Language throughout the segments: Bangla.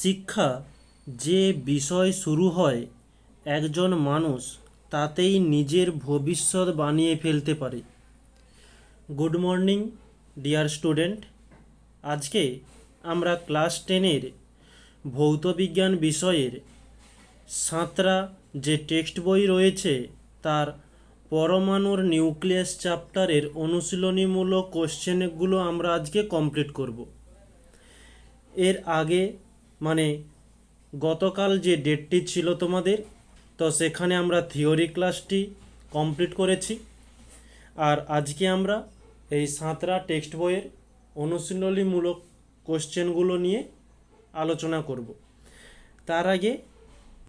শিক্ষা যে বিষয় শুরু হয় একজন মানুষ তাতেই নিজের ভবিষ্যৎ বানিয়ে ফেলতে পারে। Good morning, dear student. আজকে আমরা ক্লাস টেনের ভৌতবিজ্ঞান বিষয়ের সাঁতরা যে টেক্সট বই রয়েছে তার পরমাণুর নিউক্লিয়াস চ্যাপ্টারের অনুশীলনীমূলক কোশ্চেনগুলো আমরা আজকে কমপ্লিট করব। এর আগে মানে গতকাল যে ডেটটি ছিল তোমাদের, তো সেখানে আমরা থিওরি ক্লাসটি কমপ্লিট করেছি। আর আজকে আমরা এই সাঁতরা টেক্সট বইয়ের অনুশীলনীমূলক কোশ্চেনগুলো নিয়ে আলোচনা করব। তার আগে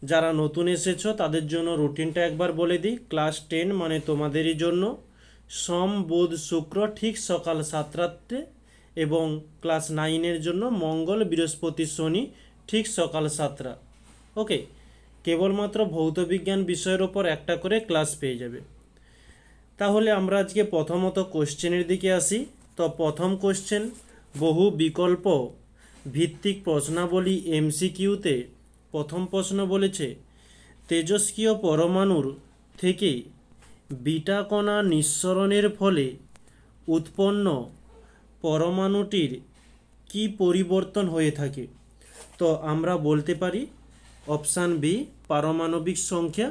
যারা নতুন এসেছ, তাদের জন্য রুটিনটা একবার বলে দিই। ক্লাস টেন মানে তোমাদেরই জন্য। সোম, বুধ, শুক্র ঠিক সকাল সাতটাতে এবং ক্লাস নাইনের জন্য মঙ্গল বৃহস্পতি শনি ঠিক সকাল সাতটা। ওকে, কেবলমাত্র ভৌতবিজ্ঞান বিষয়ের ওপর একটা করে ক্লাস পেয়ে যাবে। তাহলে আমরা আজকে প্রথমত কোশ্চেনের দিকে আসি। তো প্রথম কোশ্চেন, বহু বিকল্প ভিত্তিক প্রশ্নাবলী এমসিকিউতে প্রথম প্রশ্ন বলেছে, তেজস্ক্রিয় পরমাণুর থেকে বিটা কণা নিঃসরণের ফলে উৎপন্ন পরমাণুটির কি পরিবর্তন হয়ে থাকে? তো আমরা বলতে পারি অপশান বি, পারমাণবিক সংখ্যা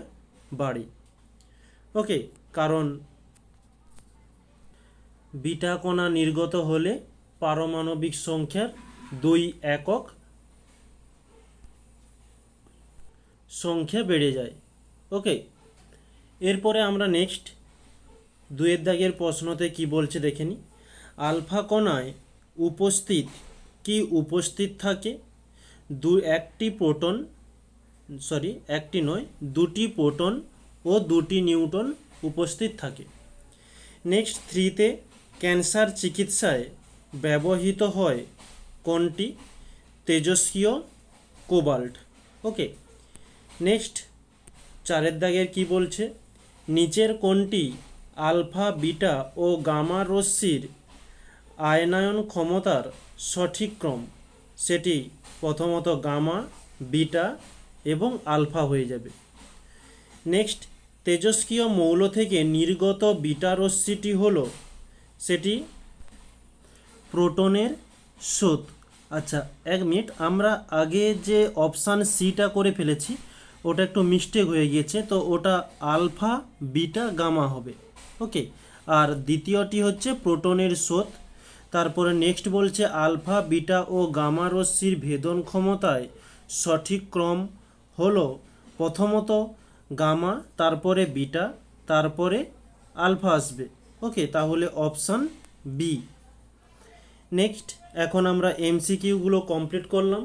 বাড়ে। ওকে, কারণ বিটা কণা নির্গত হলে পারমাণবিক সংখ্যার দুই একক সংখ্যা বেড়ে যায়। ওকে, এরপরে আমরা নেক্সট দুয়ের দাগের প্রশ্নতে কি বলছে দেখে নিই। আলফা কণায় উপস্থিত কি উপস্থিত থাকে? দু, একটি প্রোটন, সরি, একটি নয়, দুটি প্রোটন ও দুটি নিউটন উপস্থিত থাকে। নেক্সট থ্রিতে ক্যান্সার চিকিৎসায় ব্যবহৃত হয় কোনটি? তেজস্ক্রিয়, কোবাল্ট। ওকে, নেক্সট চারের দাগের কি বলছে? নিচের কোনটি আলফা, বিটা ও গামা রশ্মির আয়নায়ন ক্ষমতার সঠিক ক্রম। সেটি প্রথমত গামা, বিটা এবং আলফা হয়ে যাবে। নেক্সট, তেজস্ক্রিয় মৌল থেকে নির্গত বিটা রশ্মিটি হল সেটি প্রোটনের স্রোত। আচ্ছা এক মিনিট, আমরা আগে যে অপশান সিটা করে ফেলেছি, ওটা একটু মিস্টেক হয়ে গিয়েছে, তো ওটা আলফা, বিটা, গামা হবে। ওকে, আর দ্বিতীয়টি হচ্ছে প্রোটনের স্রোত। তারপরে নেক্সট বলছে, আলফা, বিটা ও গামা রশ্মির ভেদন ক্ষমতায় সঠিক ক্রম হলো প্রথমত গামা, তারপরে বিটা, তারপরে আলফা আসবে। ওকে, তাহলে অপশান বি। নেক্সট, এখন আমরা এমসিকিউগুলো কমপ্লিট করলাম।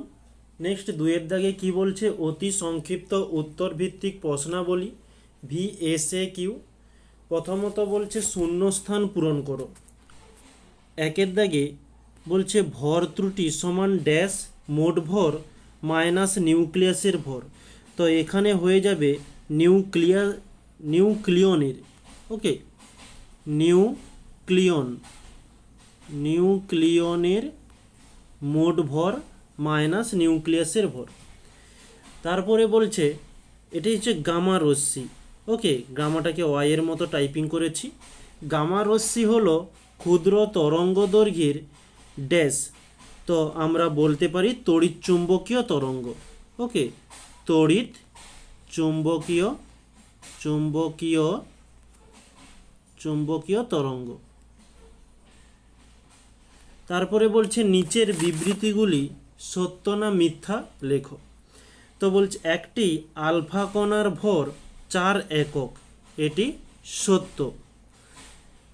নেক্সট দুয়ের দাগে কি বলছে, অতি সংক্ষিপ্ত উত্তর ভিত্তিক প্রশ্নাবলী ভি এস এ কিউ প্রথমত বলছে, শূন্যস্থান পূরণ করো। একের দাগে বলছে ভর ত্রুটি সমান ড্যাশ মোট ভর মাইনাস নিউক্লিয়াসের ভর। তো এখানে হয়ে যাবে নিউক্লিয়া, নিউক্লিয়নের। ওকে? নিউক্লিয়ন। নিউক্লিয়নের মোট ভর মাইনাস নিউক্লিয়াসের ভর। তারপরে বলছে এটি হচ্ছে গামা রশ্মি। ওকে? গামাটাকে ওয়াইয়ের মতো টাইপিং করেছি। গামা রশ্মি হলো ক্ষুদ্র তরঙ্গ দৈর্ঘ্যের ড্যাশ। তো আমরা বলতে পারি তড়িৎ চুম্বকীয় তরঙ্গ। ওকে, তড়িৎ চুম্বকীয় চুম্বকীয় চুম্বকীয় তরঙ্গ। তারপরে বলছে নিচের বিবৃতিগুলি সত্য না মিথ্যা? লেখো। তো বলছে একটি আলফা কণার ভর চার একক। এটি সত্য।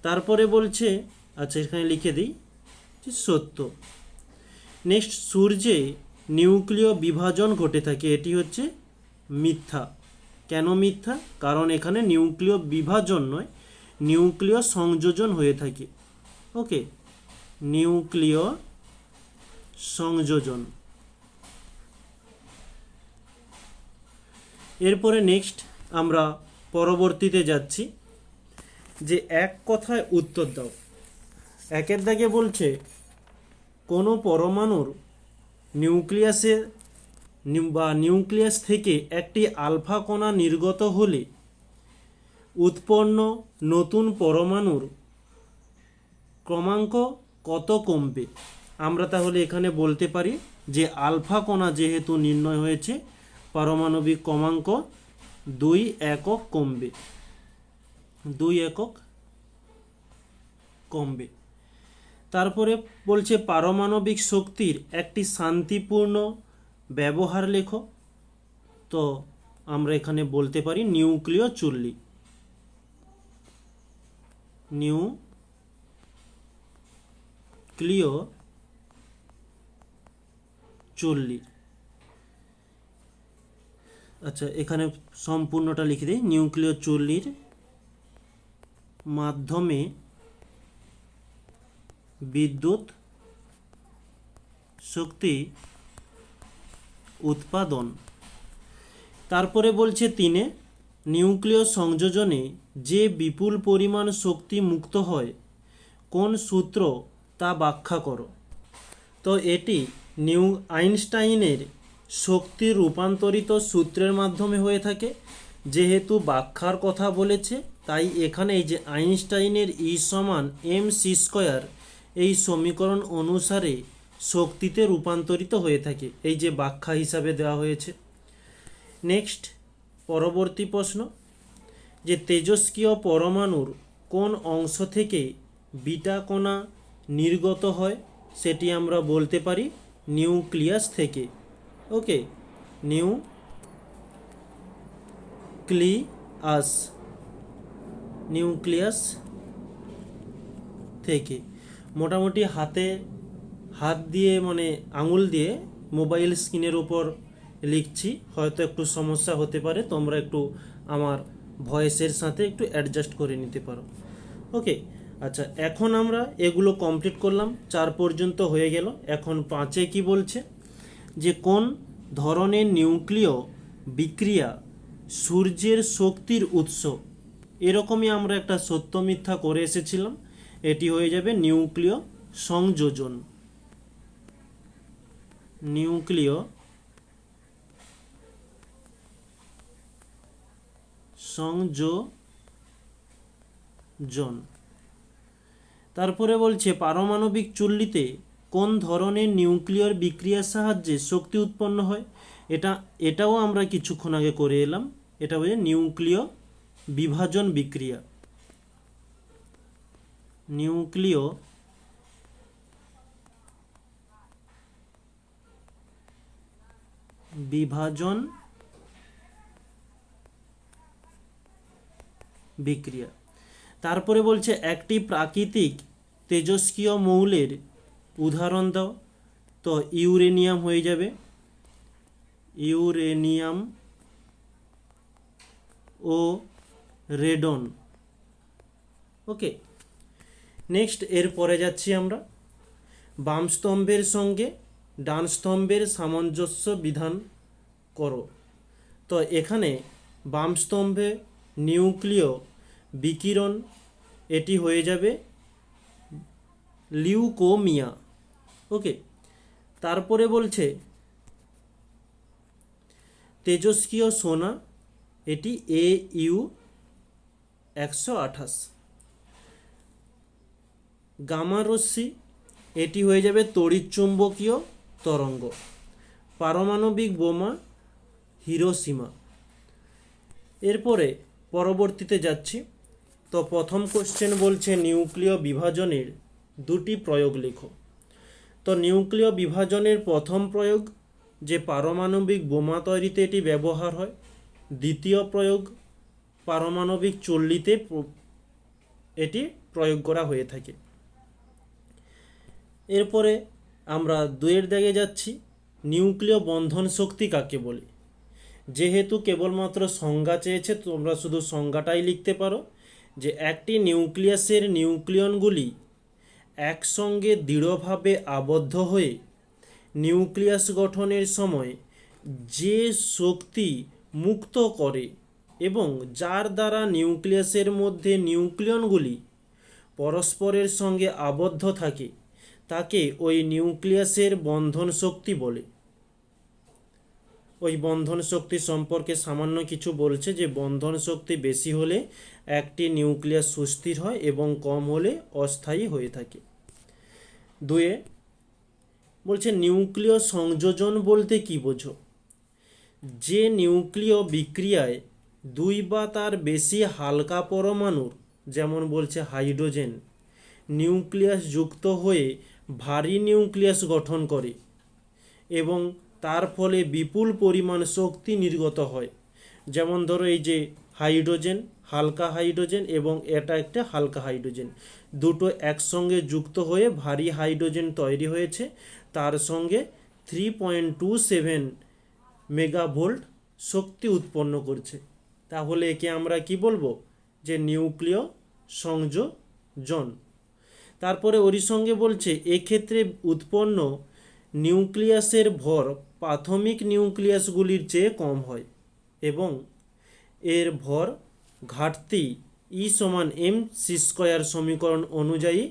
তারপরে বলছে আচ্ছা এখানে লিখে দিই, যে সত্য। নেক্সট, সূর্যে নিউক্লিয় বিভাজন ঘটে থাকে, এটি হচ্ছে মিথ্যা। কেন মিথ্যা? কারণ এখানে নিউক্লিয় বিভাজন নয়, নিউক্লিয় সংযোজন হয়ে থাকে। ওকে, নিউক্লিয় সংযোজন। এরপরে নেক্সট, আমরা পরবর্তীতে যাচ্ছি। যে এক কথায় উত্তর দাও। একের দাগে বলছে, কোনো পরমাণুর নিউক্লিয়াসে নিউ- বা নিউক্লিয়াস থেকে একটি আলফা কণা নির্গত হলে উৎপন্ন নতুন পরমাণুর ক্রমাঙ্ক কত কমবে? আমরা তাহলে এখানে বলতে পারি যে আলফা কণা যেহেতু নির্ণয় হয়েছে, পারমাণবিক ক্রমাঙ্ক দুই একক কমবে। দুই একক কমবে। তারপরে বলছে পারমাণবিক শক্তির একটি শান্তিপূর্ণ ব্যবহার লেখো। তো আমরা এখানে বলতে পারি নিউক্লিয় চুল্লি। নিউ ক্লিও চুল্লি। আচ্ছা এখানে সম্পূর্ণটা লিখে দিই। নিউক্লিয় চুল্লির মাধ্যমে বিদ্যুৎ শক্তি উৎপাদন। তারপরে বলছে তিনে, নিউক্লিয় সংযোজনে যে বিপুল পরিমাণ শক্তি মুক্ত হয়, কোন সূত্র তা ব্যাখ্যা করো। তো এটি নিউ আইনস্টাইনের শক্তি রূপান্তরিত সূত্রের মাধ্যমে হয়ে থাকে। যেহেতু ব্যাখ্যার কথা বলেছে, তাই এখানে এই যে আইনস্টাইনের ই সমান এম সি স্কোয়ার এই সমীকরণ অনুসারে শক্তিতে রূপান্তরিত হয়ে থাকে, এই যে ব্যাখ্যা হিসাবে দেওয়া হয়েছে। নেক্সট, পরবর্তী প্রশ্ন, যে তেজস্ক্রিয় পরমাণুর কোন অংশ থেকে বিটা কণা নির্গত হয়, সেটি আমরা বলতে পারি নিউক্লিয়াস থেকে। ওকে, নিউ ক্লিয়াস নিউক্লিয়াস থেকে। মোটামুটি হাতে হাত দিয়ে মানে আঙুল দিয়ে মোবাইল স্ক্রিনের উপর লিখছি। হয়তো একটু সমস্যা হতে পারে, তোমরা একটু আমার ভয়েসের সাথে একটু অ্যাডজাস্ট করে নিতে পারো। ওকে আচ্ছা এখন আমরা এগুলো কমপ্লিট করলাম। চার পর্যন্ত হয়ে গেল। এখন পাঁচে কি বলছে? যে কোন ধরনের নিউক্লিয় বিক্রিয়া সূর্যের শক্তির উৎস। এরকমই আমরা একটা সত্য মিথ্যা করে এসেছিলাম। এটি হয়ে যাবে নিউক্লিয় সংযোজন। নিউক্লিয় সংযোজন। তারপরে বলছে, পারমাণবিক চুল্লিতে কোন ধরনের নিউক্লিয়র বিক্রিয়ার সাহায্যে শক্তি উৎপন্ন হয়? এটা, এটাও আমরা কিছুক্ষণ আগে করে এলাম। এটা হচ্ছে নিউক্লিয় বিভাজন বিক্রিয়া। নিউক্লিয় বিভাজন বিক্রিয়া। তারপরে বলছে, একটি প্রাকৃতিক তেজস্ক্রিয় মৌলের উদাহরণ দাও। তো ইউরেনিয়াম হয়ে যাবে। ইউরেনিয়াম ও রেডন। ওকে, নেক্সট এর পরে যাচ্ছি আমরা। বাম স্তম্ভের সঙ্গে ডান স্তম্ভের সামঞ্জস্য বিধান করো। তো এখানে বাম স্তম্ভে নিউক্লিয় বিকিরণ, এটি হয়ে যাবে লিউকোমিয়া। ওকে, তারপরে বলছে, তেজস্ক্রিয় সোনা এটি এ ইউ একশো আঠাশ। গামা রশ্মি, এটি হয়ে যাবে তড়িৎচুম্বকীয় তরঙ্গ। পারমাণবিক বোমা, হিরোসীমা। এরপরে পরবর্তীতে যাচ্ছি। তো প্রথম কোশ্চেন বলছে নিউক্লিয় বিভাজনের দুটি প্রয়োগ লেখো। তো নিউক্লিয় বিভাজনের প্রথম প্রয়োগ, যে পারমাণবিক বোমা তৈরিতে এটি ব্যবহার হয় দ্বিতীয় প্রয়োগ পারমাণবিক চল্লিতে এটি প্রয়োগ করা হয়ে থাকে। এরপরে আমরা দুয়ের দাগে যাচ্ছি, নিউক্লিয় বন্ধন শক্তি কাকে বলে? যেহেতু কেবলমাত্র সংজ্ঞা চেয়েছে, তোমরা শুধু সংজ্ঞাটাই লিখতে পারো যে একটি নিউক্লিয়াসের নিউক্লিয়নগুলি একসঙ্গে দৃঢ়ভাবে আবদ্ধ হয়ে নিউক্লিয়াস গঠনের সময় যে শক্তি মুক্ত করে এবং যার দ্বারা নিউক্লিয়াসের মধ্যে নিউক্লিয়নগুলি পরস্পরের সঙ্গে আবদ্ধ থাকে, তাকে ওই নিউক্লিয়াসের বন্ধন শক্তি বলে। ওই বন্ধন শক্তি সম্পর্কে সামান্য কিছু বলছে যে, বন্ধন শক্তি বেশি হলে একটি নিউক্লিয়াস সুস্থির হয় এবং কম হলে অস্থায়ী হয়ে থাকে। দুয়ে, বলছে, নিউক্লিয় সংযোজন বলতে কি বোঝো? যে নিউক্লিয় বিক্রিয়ায় দুই বা তার বেশি হালকা পরমাণুর, যেমন বলছে হাইড্রোজেন, নিউক্লিয়াস যুক্ত হয়ে ভারী নিউক্লিয়াস গঠন করে এবং তার ফলে বিপুল পরিমাণ শক্তি নির্গত হয়। যেমন ধরো এই যে হাইড্রোজেন, হালকা হাইড্রোজেন এবং এটা একটা হালকা হাইড্রোজেন। দুটো একসঙ্গে যুক্ত হয়ে ভারী হাইড্রোজেন তৈরি হয়েছে। তার সঙ্গে three point two seven megavolt শক্তি উৎপন্ন করছে। তাহলে একে আমরা কি বলব? যে নিউক্লিয় সংযোজন। তারপরে ওরই সঙ্গে বলছে, এক্ষেত্রে উৎপন্ন নিউক্লিয়াসের ভর প্রাথমিক নিউক্লিয়াসগুলির চেয়ে কম হয় এবং এর ভর ঘাটতি ই সমান এম সি স্কোয়ার সমীকরণ অনুযায়ী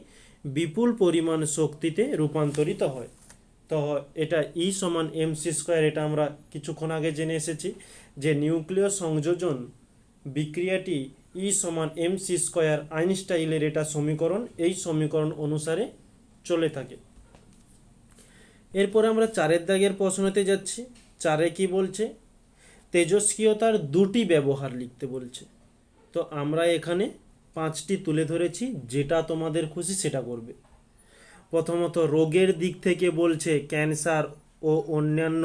বিপুল পরিমাণ শক্তিতে রূপান্তরিত হয়। তো এটা ই সমান এম সি স্কোয়ার এটা আমরা কিছুক্ষণ আগে জেনে এসেছি যে নিউক্লিয় সংযোজন বিক্রিয়াটি ই সমান এম সি স্কোয়ার আইনস্টাইলের এটা সমীকরণ, এই সমীকরণ অনুসারে চলে থাকে। এরপরে আমরা চারের দাগের প্রশ্নতে যাচ্ছি। চারে কি বলছে? তেজস্ক্রিয়তার দুটি ব্যবহার লিখতে বলছে। তো আমরা এখানে পাঁচটি তুলে ধরেছি, যেটা তোমাদের খুশি সেটা করবে। প্রথমত রোগের দিক থেকে বলছে ক্যান্সার ও অন্যান্য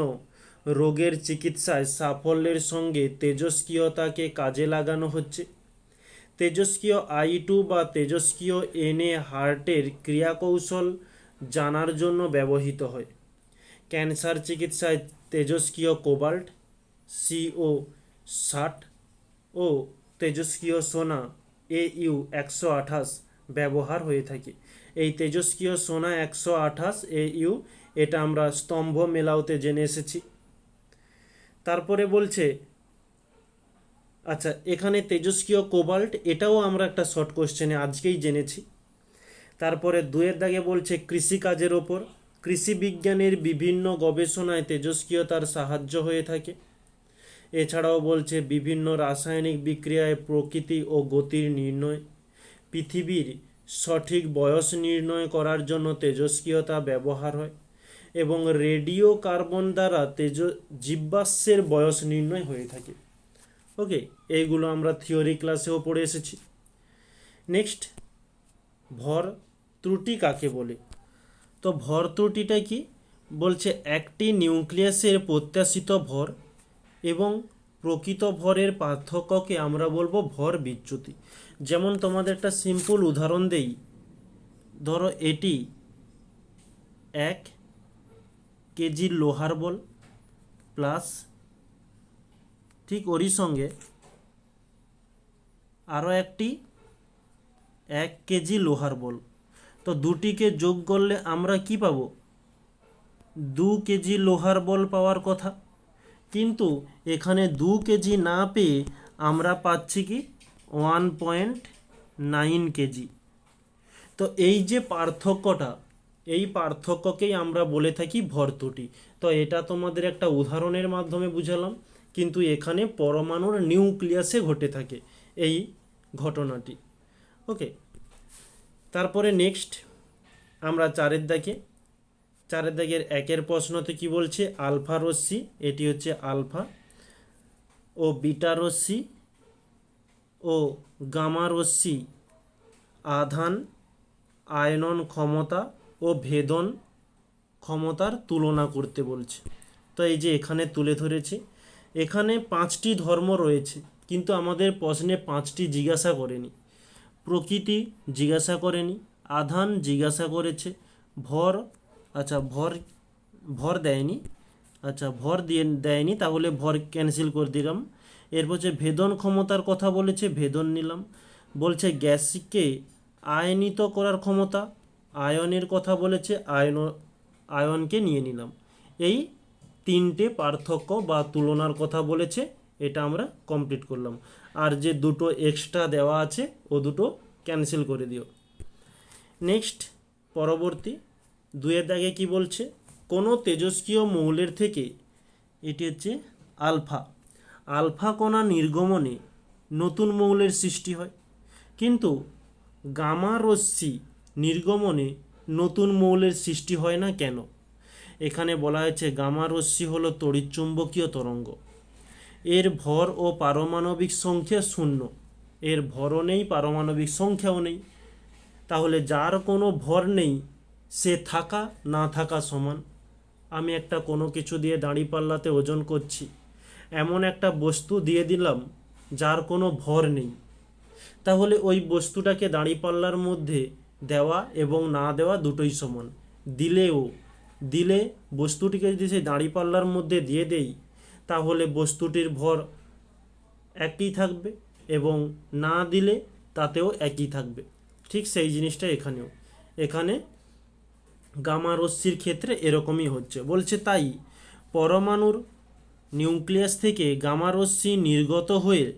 রোগের চিকিৎসায় সাফল্যের সঙ্গে তেজস্ক্রিয়তাকে কাজে লাগানো হচ্ছে। তেজস্ক্রিয় আই টু বা তেজস্ক্রিয় এনএ হার্টের ক্রিয়াকৌশল জানার জন্য ব্যবহৃত হয়। ক্যান্সার চিকিৎসায় তেজস্ক্রিয় কোবাল্ট সিও ষাট ও তেজস্ক্রিয় সোনা, এ ইউ একশো আঠাশ ব্যবহার হয়ে থাকে। এই তেজস্ক্রিয় সোনা একশো আঠাশ এ ইউ, এটা আমরা স্তম্ভ মেলাওতে জেনে এসেছি। তারপরে বলছে আচ্ছা এখানে তেজস্ক্রিয় কোবাল্ট, এটাও আমরা একটা শর্ট কোশ্চেনে আজকেই জেনেছি। তারপরে দুয়ের দাগে বলছে, কৃষিকাজের ওপর, কৃষি বিজ্ঞানের বিভিন্ন গবেষণায় তেজস্ক্রিয়তার সাহায্য হয়ে থাকে। এছাড়াও বলছে, বিভিন্ন রাসায়নিক বিক্রিয়ায় প্রকৃতি ও গতির নির্ণয়, পৃথিবীর সঠিক বয়স নির্ণয় করার জন্য তেজস্ক্রিয়তা ব্যবহার হয় এবং রেডিও কার্বন দ্বারা তেজ জীবাশ্মের বয়স নির্ণয় হয়ে থাকে। ওকে এইগুলো আমরা থিওরি ক্লাসেও পড়ে এসেছি। নেক্সট ভর ত্রুটি কাকে বলে? তো ভর ত্রুটিটা কি? বলছে একটি নিউক্লিয়াসের প্রত্যাশিত ভর এবং প্রকৃত ভরের পার্থক্যকে আমরা বলব ভর বিচ্যুতি। যেমন তোমাদের একটা সিম্পল উদাহরণ দেই। ধরো এটি এক কেজি লোহার বল প্লাস ঠিক ওরই সঙ্গে আরও একটি এক কেজি লোহার বল। তো দুটিকে যোগ করলে আমরা কি পাবো? দু কেজি লোহার বল পাওয়ার কথা। কিন্তু এখানে দু কেজি না পেয়ে আমরা পাচ্ছি কি ওয়ান পয়েন্ট নাইন কেজি। তো এই যে পার্থক্যটা, এই পার্থক্যকেই আমরা বলে থাকি ভরত্রুটি তো এটা তোমাদের একটা উদাহরণের মাধ্যমে বুঝালাম, কিন্তু এখানে পরমাণুর নিউক্লিয়াসে ঘটে থাকে এই ঘটনাটি। ওকে, তারপরে নেক্সট, আমরা চারের দাগে চারের দাগের একের প্রশ্নতে কি বলছে? আলফা রশ্মি, এটি হচ্ছে আলফা, ও বিটা রশ্মি ও গামা রশ্মি আধান, আয়নন ক্ষমতা ও ভেদন ক্ষমতার তুলনা করতে বলছে। তো এই যে এখানে তুলে ধরেছে, এখানে পাঁচটি ধর্ম রয়েছে, কিন্তু আমাদের প্রশ্নে পাঁচটি জিজ্ঞাসা করেনি। প্রকৃতি জিজ্ঞাসা করেনি, আধান জিজ্ঞাসা করেছে, ভর আচ্ছা ভর ভর দেয়নি আচ্ছা ভর দিয়ে দেয়নি, তাহলে ভর ক্যান্সেল করে দিলাম। এরপর হচ্ছে ভেদন ক্ষমতার কথা বলেছে, ভেদন নিলাম। বলছে, গ্যাসকে আয়নিত করার ক্ষমতা, আয়নের কথা বলেছে, আয়ন, আয়নকে নিয়ে নিলাম। এই তিনটে পার্থক্য বা তুলনার কথা বলেছে, এটা আমরা কমপ্লিট করলাম। আর যে দুটো এক্সট্রা দেওয়া আছে, ও দুটো ক্যান্সেল করে দিও। নেক্সট পরবর্তী, দুয়ের দাগে কি বলছে? কোনো তেজস্ক্রিয় মৌলের থেকে, এটি হচ্ছে আলফা। আলফা কণা নির্গমনে নতুন মৌলের সৃষ্টি হয়। কিন্তু গামা রশ্মি নির্গমনে নতুন মৌলের সৃষ্টি হয় না কেন? এখানে বলা হয়েছে গামা রশ্মি হলো তড়িৎচুম্বকীয় তরঙ্গ। এর ভর ও পারমাণবিক সংখ্যা শূন্য। এর ভরও নেই, পারমাণবিক সংখ্যাও নেই। তাহলে যার কোনো ভর নেই, সে থাকা না থাকা সমান। আমি একটা কোনো কিছু দিয়ে দাঁড়িপাল্লাতে ওজন করছি। এমন একটা বস্তু দিয়ে দিলাম, যার কোনো ভর নেই। তাহলে ওই বস্তুটাকে দাঁড়িপাল্লার মধ্যে দেওয়া এবং না দেওয়া দুটোই সমান। দিলেও দিলে বস্তুটিকে যদি সেই দাঁড়িপাল্লার মধ্যে দিয়ে দেই, তাহলে বস্তুটির ভর একই থাকবে এবং না দিলে তাতেও একই থাকবে। ঠিক সেই জিনিসটা এখানেও। এখানে গামা রশ্মির ক্ষেত্রে এরকমই হচ্ছে। বলছে তাই, পরমাণুর নিউক্লিয়াস থেকে গামা রশ্মি নির্গত হয়ে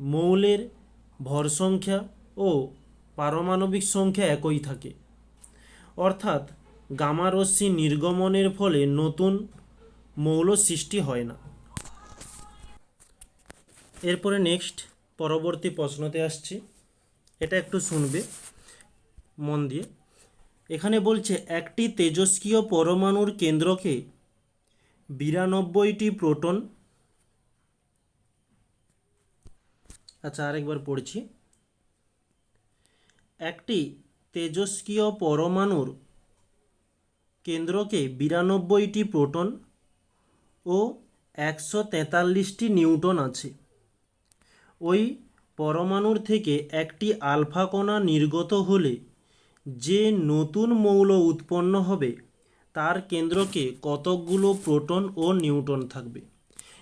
মৌলের ভর সংখ্যা ও পারমাণবিক সংখ্যা একই থাকে। অর্থাৎ গামা রশ্মি নির্গমনের ফলে নতুন মৌল সৃষ্টি হয় না। এরপরে নেক্সট পরবর্তী প্রশ্নতে আসছি। এটা একটু শুনবে মন দিয়ে। এখানে বলছে, একটি তেজস্ক্রিয় পরমাণুর কেন্দ্রকে বিরানব্বইটি প্রোটন। আচ্ছা আরেকবার পড়ছি। একটি তেজস্ক্রিয় পরমাণুর কেন্দ্রকে বিরানব্বইটি প্রোটন ও একশো তেতাল্লিশটি নিউটন আছে। ওই পরমাণুর থেকে একটি আলফা কণা নির্গত হলে যে নতুন মৌল উৎপন্ন হবে তার কেন্দ্রকে কতকগুলো প্রোটন ও নিউটন থাকবে।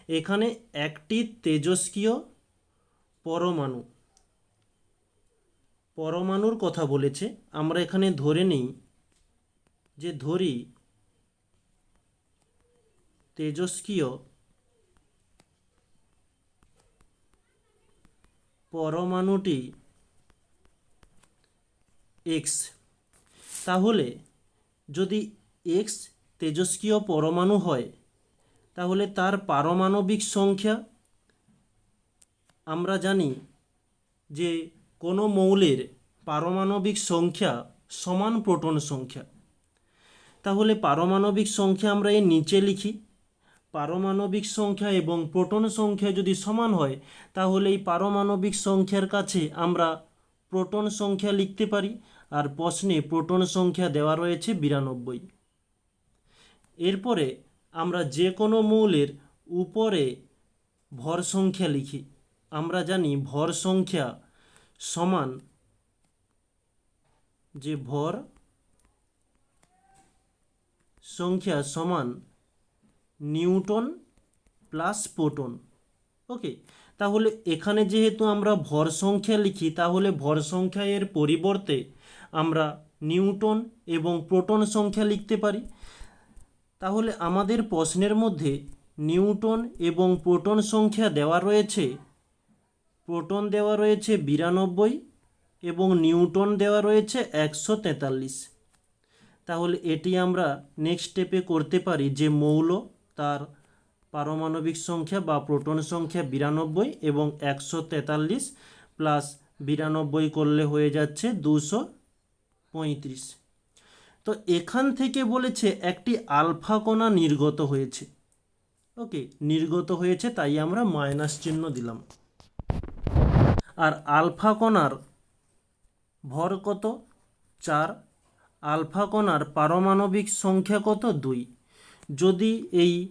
এখানে একটি তেজস্ক্রিয় পরমাণু। পরমাণুর কথা বলেছে। আমরা এখানে ধরে নিই যে ধরি তেজস্ক্রিয় পরমাণুটি এক্স তাহলে যদি এক্স তেজস্ক্রিয় পরমাণু হয়, তাহলে তার পারমাণবিক সংখ্যা আমরা জানি যে কোনো মৌলের পারমাণবিক সংখ্যা সমান প্রোটন সংখ্যা। তাহলে পারমাণবিক সংখ্যা আমরা এর নিচে লিখি। পারমাণবিক সংখ্যা এবং প্রোটন সংখ্যা যদি সমান হয়, তাহলে এই পারমাণবিক সংখ্যার কাছে আমরা প্রোটন সংখ্যা লিখতে পারি। আর প্রশ্নে প্রোটন সংখ্যা দেওয়া রয়েছে বিরানব্বই। এরপরে আমরা যে কোনো মৌলের উপরে ভর সংখ্যা লিখি। আমরা জানি ভর সংখ্যা সমান যে ভর সংখ্যা সমান নিউটন প্লাস প্রোটন। ওকে? তাহলে এখানে যেহেতু আমরা ভর সংখ্যা লিখি, তাহলে ভর সংখ্যা এর পরিবর্তে আমরা নিউটন এবং প্রোটন সংখ্যা লিখতে পারি। তাহলে আমাদের প্রশ্নের মধ্যে নিউটন এবং প্রোটন সংখ্যা দেওয়া রয়েছে। প্রোটন দেওয়া রয়েছে বিরানব্বই এবং নিউটন দেওয়া রয়েছে একশো তেতাল্লিশ। তাহলে এটি আমরা নেক্সট স্টেপে করতে পারি যে মৌল, তার পারমাণবিক সংখ্যা বা প্রোটন সংখ্যা বিরানব্বই এবং একশো তেতাল্লিশ প্লাস বিরানব্বই করলে হয়ে যাচ্ছে দুশো পঁয়ত্রিশ। তো এখান থেকে বলেছে একটি আলফা কণা নির্গত হয়েছে। ওকে, নির্গত হয়েছে, তাই আমরা মাইনাস চিহ্ন দিলাম। আর আলফা কণার ভর কত? চার। আলফা কণার পারমাণবিক সংখ্যা কত? দুই। যদি এই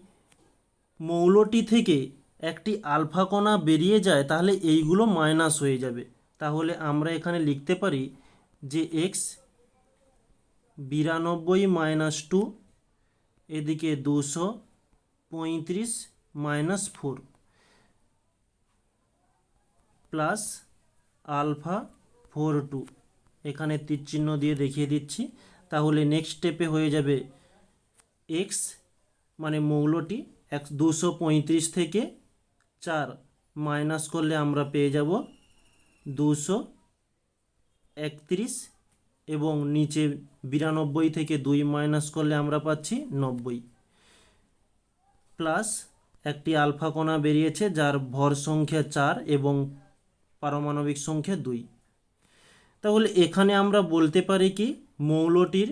মৌলটি থেকে একটি আলফা কণা বেরিয়ে যায়, তাহলে এইগুলো মাইনাস হয়ে যাবে। তাহলে আমরা এখানে লিখতে পারি যে এক্স বিরানব্বই মাইনাস টু, এদিকে দুশো পঁয়ত্রিশ minus four, plus alpha four two. এখানে তীর চিহ্ন দিয়ে দেখিয়ে দিচ্ছি। তাহলে নেক্সট স্টেপে হয়ে যাবে এক্স মানে মৌলটি এক দুশো পঁয়ত্রিশ থেকে চার মাইনাস করলে আমরা পেয়ে যাব দুশো একত্রিশ এবং নিচে বিরানব্বই থেকে দুই মাইনাস করলে আমরা পাচ্ছি নব্বই। প্লাস একটি আলফা কণা বেরিয়েছে যার ভর সংখ্যা চার এবং পারমাণবিক সংখ্যা দুই। তাহলে এখানে আমরা বলতে পারি কি, মৌলটির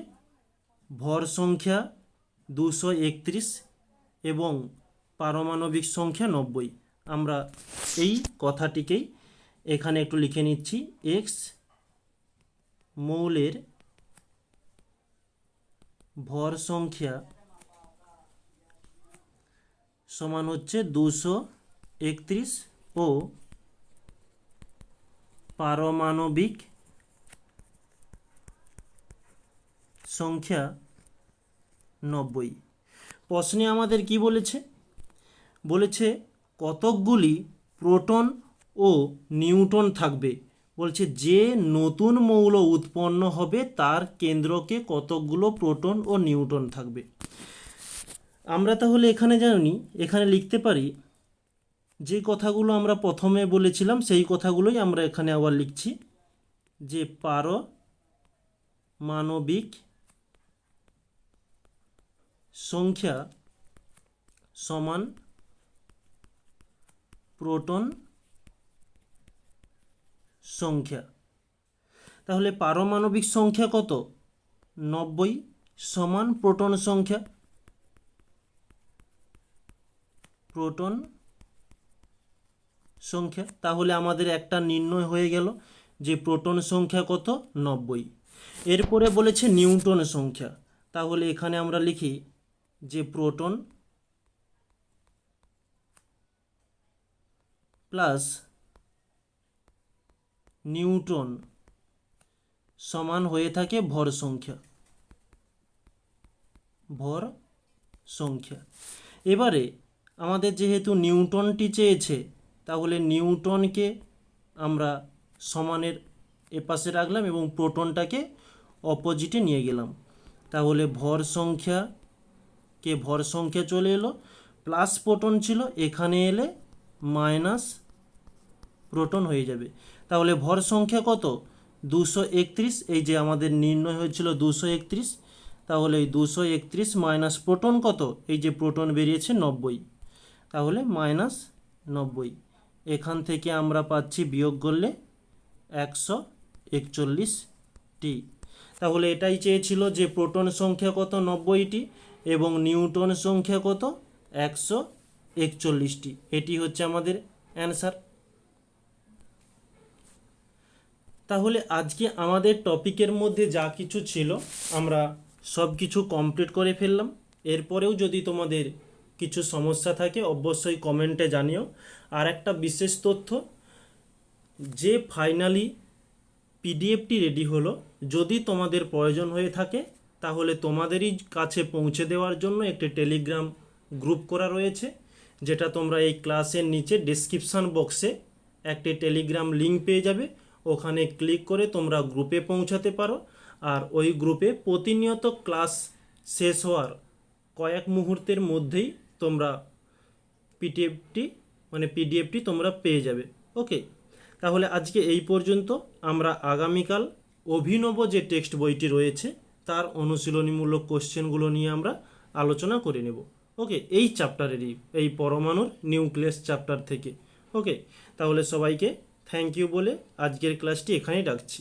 ভর সংখ্যা দুশো একত্রিশ এবং পারমাণবিক সংখ্যা নব্বই। আমরা এই কথাটিকেই এখানে একটু লিখে নিচ্ছি এক্স মৌলের ভর সংখ্যা সমান হচ্ছে দুশো একত্রিশ ও পারমাণবিক সংখ্যা নব্বই। প্রশ্নে আমাদের কি বলেছে? বলেছে কতকগুলি প্রোটন ও নিউটন থাকবে? বলছে, যে নতুন মৌল উৎপন্ন হবে, তার কেন্দ্রকে কতকগুলো প্রোটন ও নিউটন থাকবে? আমরা তাহলে এখানে জানি, এখানে লিখতে পারি, যে কথাগুলো আমরা প্রথমে বলেছিলাম, সেই কথাগুলোই আমরা এখানে আবার লিখছি, যে পার মানবিক সংখ্যা সমান প্রোটন সংখ্যা। তাহলে পারমাণবিক সংখ্যা কত? নব্বই সমান প্রোটন সংখ্যা। প্রোটন সংখ্যা। তাহলে আমাদের একটা নির্ণয় হয়ে গেল যে প্রোটন সংখ্যা কত? নব্বই। এরপরে বলেছে নিউটন সংখ্যা। তাহলে এখানে আমরা লিখি যে প্রোটন প্লাস নিউটন সমান হয়ে থাকে ভর সংখ্যা। ভর সংখ্যা। এবারে আমাদের যেহেতু নিউটনটি চেয়েছে, তাহলে নিউটনকে আমরা সমানের এপাশে রাখলাম এবং প্রোটনটাকে অপোজিটে নিয়ে গেলাম। তাহলে ভর সংখ্যা কে ভর সংখ্যা চলে এলো, প্লাস প্রোটন ছিল, এখানে এলে মাইনাস প্রোটন হয়ে যাবে। তাহলে ভর সংখ্যা কত? দুশো একত্রিশ। এই যে আমাদের নির্ণয় হয়েছিল দুশো একত্রিশ। তাহলে এই দুশো একত্রিশ মাইনাস প্রোটন কত? এই যে প্রোটন বেরিয়েছে নব্বই। তাহলে মাইনাস নব্বই। এখান থেকে আমরা পাচ্ছি বিয়োগ করলে একশো একচল্লিশটি। তাহলে এটাই চেয়েছিল যে প্রোটন সংখ্যা কত? নব্বইটি। এবং নিউটন সংখ্যা কত? একশো একচল্লিশটি। এটি হচ্ছে আমাদের অ্যান্সার। তাহলে আজকে আমাদের টপিকের মধ্যে যা কিছু ছিল, আমরা সব কিছু কমপ্লিট করে ফেললাম। এরপরেও যদি তোমাদের কিছু সমস্যা থাকে, অবশ্যই কমেন্টে জানিও। আর একটা বিশেষ তথ্য, যে ফাইনালি পিডিএফটি রেডি হলো, যদি তোমাদের প্রয়োজন হয়ে থাকে, তাহলে তোমাদেরই কাছে পৌঁছে দেওয়ার জন্য একটি টেলিগ্রাম গ্রুপ করা রয়েছে, যেটা তোমরা এই ক্লাসের নিচে ডিসক্রিপশান বক্সে একটি টেলিগ্রাম লিঙ্ক পেয়ে যাবে। ওখানে ক্লিক করে তোমরা গ্রুপে পৌঁছাতে পারো। আর ওই গ্রুপে প্রতিনিয়ত ক্লাস শেষ হওয়ার কয়েক মুহূর্তের মধ্যেই তোমরা পিডিএফটি মানে পিডিএফটি তোমরা পেয়ে যাবে। ওকে? তাহলে আজকে এই পর্যন্ত। আমরা আগামীকাল অভিনব যে টেক্সট বইটি রয়েছে, তার অনুশীলনীমূলক কোশ্চেনগুলো নিয়ে আমরা আলোচনা করে নেব। ওকে? এই চ্যাপ্টারেরই এই পরমাণুর নিউক্লিয়াস চ্যাপ্টার থেকে। ওকে? তাহলে সবাইকে থ্যাংক ইউ বলে আজকের ক্লাসটি এখানেই রাখছি।